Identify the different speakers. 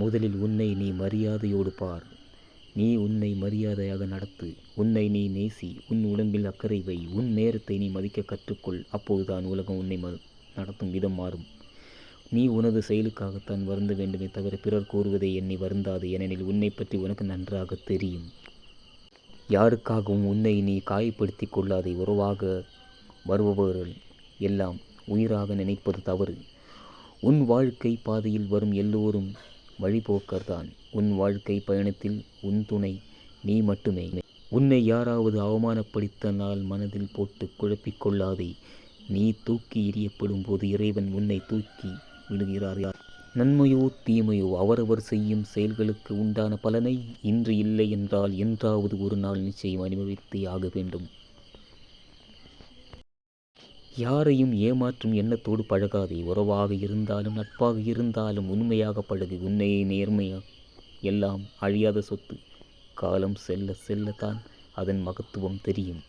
Speaker 1: முதலில் உன்னை நீ மரியாதையோடு பார். நீ உன்னை மரியாதையாக நடத்து. உன்னை நீ நேசி. உன் உடம்பில் அக்கறை வை. உன் நேரத்தை நீ மதிக்க கற்றுக்கொள். அப்போதுதான் உலகம் உன்னை ம நடத்தும் விதம் மாறும். நீ உனது செயலுக்காகத்தான் வருந்த வேண்டுமே தவிர பிறர் கூறுவதை என்னை வருந்தாது ஏனெனில் உன்னை பற்றி உனக்கு நன்றாக தெரியும். யாருக்காகவும் உன்னை நீ காயப்படுத்தி கொள்ளாதே. உறவாக வருபவர்கள் எல்லாம் உயிராக நினைப்பது தவறு. உன் வாழ்க்கை பாதையில் வரும் எல்லோரும் வழிபோக்கர்தான். உன் வாழ்க்கை பயணத்தில் உன் துணை நீ மட்டுமே. உன்னை யாராவது அவமானப்படுத்தினால் மனதில் போட்டு குழப்பிக் கொள்ளாதே நீ தூக்கி எறியப்படும் போது இறைவன் உன்னை தூக்கி விடுகிறார். யார் நன்மையோ தீமையோ அவரவர் செய்யும் செயல்களுக்கு உண்டான பலனை இன்று இல்லை என்றால் என்றாவது ஒரு நாள் நிச்சயம் அனுபவித்தே ஆக வேண்டும். யாரையும் ஏமாற்றும் எண்ணத்தோடு பழகாதே. உறவாக இருந்தாலும் நட்பாக இருந்தாலும் உண்மையாக பழகு. உன்னையே நேர்மையா? எல்லாம் அழியாத சொத்து. காலம் செல்ல செல்லத்தான் அதன் மகத்துவம் தெரியும்.